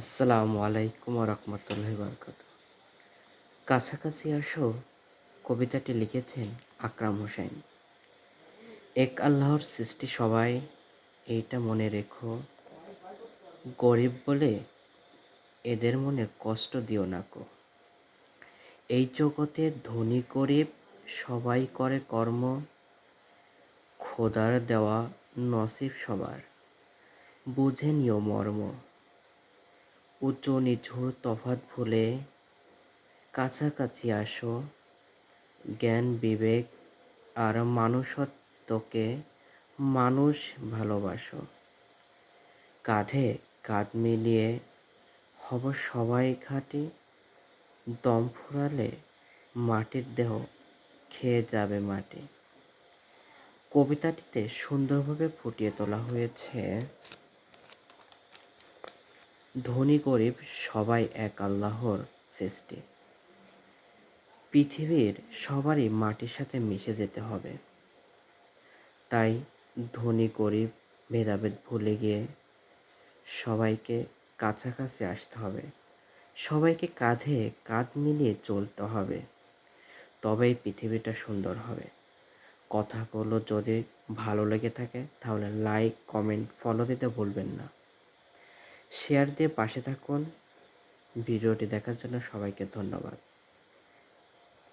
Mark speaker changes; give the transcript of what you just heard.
Speaker 1: আসসালামু আলাইকুম রহমতুল্লাহ বরকত কাছাকাছি আসো, কবিতাটি লিখেছেন আকরাম হোসেন। এক আল্লাহর সৃষ্টি সবাই, এইটা মনে রেখো। গরিব বলে এদের মনে কষ্ট দিও না কো এই জগতে ধনী গরিব সবাই করে কর্ম, খোদার দেওয়া নসিব সবার। বুঝে নিও মর্ম। উঁচু নিঝুর তফাত ভুলে কাছাকাছি আসো। জ্ঞান, বিবেক আর মানুষত্বকে মানুষ ভালোবাসো। কাঁধে কাঁধ মিলিয়ে হব সবাই খাটি দম ফুরালে মাটির দেহ খেয়ে যাবে মাটি। কবিতাটিতে সুন্দরভাবে ফুটিয়ে তোলা হয়েছে ধনী গরিব সবাই এক আল্লাহর সৃষ্টি। পৃথিবীর সবারই মাটির সাথে মিশে যেতে হবে। তাই ধনী গরিব ভেদাভেদ ভুলে গিয়ে সবাইকে কাছাকাছি আসতে হবে। সবাইকে কাঁধে কাঁধ মিলিয়ে চলতে হবে। তবেই পৃথিবীটা সুন্দর হবে। কথাগুলো যদি ভালো লেগে থাকে, তাহলে লাইক কমেন্ট ফলো দিতে ভুলবেন না। শেয়ার দিয়ে পাশে থাকুন। ভিডিওটি দেখার জন্য সবাইকে ধন্যবাদ।